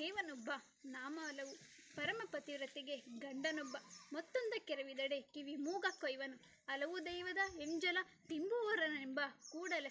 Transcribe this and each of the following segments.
ದೇವನೊಬ್ಬ ನಾಮ ಹಲವು ಪರಮ ಪತಿವ್ರತೆಗೆ ಗಂಡನೊಬ್ಬ. ಮತ್ತೊಂದ ಕೆರವಿದಡೆ ಕಿವಿ ಮೂಗ ಕೊಯ್ವನು ಹಲವು ದೈವದ ಎಂಜಲ ಕೂಡಲ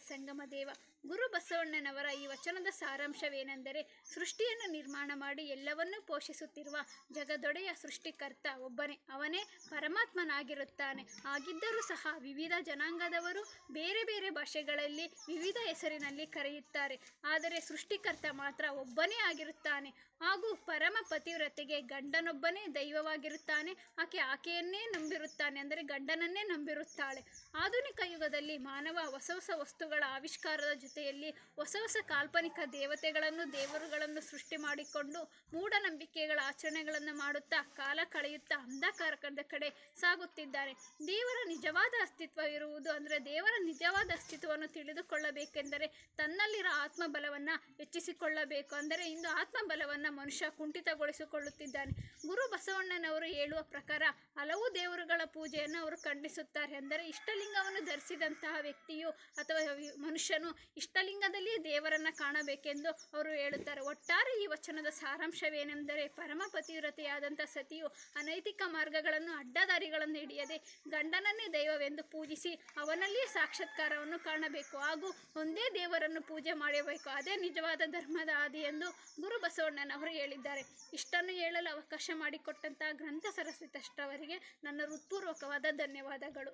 ಸಂಗಮ ದೇವ. ಗುರು ಬಸವಣ್ಣನವರ ಈ ವಚನದ ಸಾರಾಂಶವೇನೆಂದರೆ, ಸೃಷ್ಟಿಯನ್ನು ನಿರ್ಮಾಣ ಮಾಡಿ ಎಲ್ಲವನ್ನೂ ಪೋಷಿಸುತ್ತಿರುವ ಜಗದೊಡೆಯ ಸೃಷ್ಟಿಕರ್ತ ಒಬ್ಬನೇ. ಅವನೇ ಪರಮಾತ್ಮನಾಗಿರುತ್ತಾನೆ. ಆಗಿದ್ದರೂ ಸಹ ವಿವಿಧ ಜನಾಂಗದವರು ಬೇರೆ ಬೇರೆ ಭಾಷೆಗಳಲ್ಲಿ ವಿವಿಧ ಹೆಸರಿನಲ್ಲಿ ಕರೆಯುತ್ತಾರೆ. ಆದರೆ ಸೃಷ್ಟಿಕರ್ತ ಮಾತ್ರ ಒಬ್ಬನೇ ಆಗಿರುತ್ತಾನೆ. ಹಾಗೂ ಪರಮ ಪತಿವ್ರತೆಗೆ ಗಂಡನೊಬ್ಬನೇ ದೈವವಾಗಿರುತ್ತಾನೆ. ಆಕೆ ಆಕೆಯನ್ನೇ ನಂಬಿರುತ್ತಾನೆ. ಅಂದರೆ ಗಂಡನನ್ನೇ ನಂಬಿರುತ್ತಾಳೆ. ಆಧುನಿಕ ಯುಗದಲ್ಲಿ ಮಾನವ ಹೊಸ ಹೊಸ ವಸ್ತುಗಳ ಆವಿಷ್ಕಾರದ ಜೊತೆಯಲ್ಲಿ ಹೊಸ ಹೊಸ ಕಾಲ್ಪನಿಕ ದೇವತೆಗಳನ್ನು, ದೇವರುಗಳನ್ನು ಸೃಷ್ಟಿ ಮಾಡಿಕೊಂಡು ಮೂಢನಂಬಿಕೆಗಳ ಆಚರಣೆಗಳನ್ನು ಮಾಡುತ್ತಾ ಕಾಲ ಕಳೆಯುತ್ತಾ ಅಂಧಕಾರಕದ ಕಡೆ ಸಾಗುತ್ತಿದ್ದಾರೆ. ದೇವರ ನಿಜವಾದ ಅಸ್ತಿತ್ವವಿರುವುದು ಅಂದರೆ ದೇವರ ನಿಜವಾದ ಅಸ್ತಿತ್ವವನ್ನು ತಿಳಿದುಕೊಳ್ಳಬೇಕೆಂದರೆ ತನ್ನಲ್ಲಿರೋ ಆತ್ಮಬಲವನ್ನು ಹೆಚ್ಚಿಸಿಕೊಳ್ಳಬೇಕು. ಅಂದರೆ ಇಂದು ಆತ್ಮಬಲವನ್ನು ಮನುಷ್ಯ ಕುಂಠಿತಗೊಳಿಸಿಕೊಳ್ಳುತ್ತಿದ್ದಾನೆ. ಗುರು ಬಸವಣ್ಣನವರು ಹೇಳುವ ಪ್ರಕಾರ ಹಲವು ದೇವರುಗಳ ಪೂಜೆಯನ್ನು ಅವರು ಖಂಡಿಸುತ್ತಾರೆ. ಅಂದರೆ ಇಷ್ಟಲಿಂಗವನ್ನು ಧರಿಸಿದಂತಹ ವ್ಯಕ್ತಿಯು ಅಥವಾ ಮನುಷ್ಯನು ಇಷ್ಟಲಿಂಗದಲ್ಲಿಯೇ ದೇವರನ್ನು ಕಾಣಬೇಕೆಂದು ಅವರು ಹೇಳುತ್ತಾರೆ. ಒಟ್ಟಾರೆ ಈ ವಚನದ ಸಾರಾಂಶವೇನೆಂದರೆ ಪರಮ ಪತಿವ್ರತೆಯಾದಂಥ ಸತಿಯು ಅನೈತಿಕ ಮಾರ್ಗಗಳನ್ನು, ಅಡ್ಡದಾರಿಗಳನ್ನು ಹಿಡಿಯದೆ ಗಂಡನನ್ನೇ ದೈವವೆಂದು ಪೂಜಿಸಿ ಅವನಲ್ಲಿಯೇ ಸಾಕ್ಷಾತ್ಕಾರವನ್ನು ಕಾಣಬೇಕು. ಹಾಗೂ ಒಂದೇ ದೇವರನ್ನು ಪೂಜೆ ಮಾಡಬೇಕು. ಅದೇ ನಿಜವಾದ ಧರ್ಮದ ಆದಿ ಎಂದು ಗುರು ಬಸವಣ್ಣನವರು ಹೇಳಿದ್ದಾರೆ. ಇಷ್ಟನ್ನು ಹೇಳಲು ಅವಕಾಶ ಮಾಡಿಕೊಟ್ಟಂತಹ ಗ್ರಂಥ ಸರಸ್ವತಿ ಅವರಿಗೆ ನನ್ನ ಹೃತ್ಪೂರ್ವಕವಾದ ಧನ್ಯವಾದಗಳು.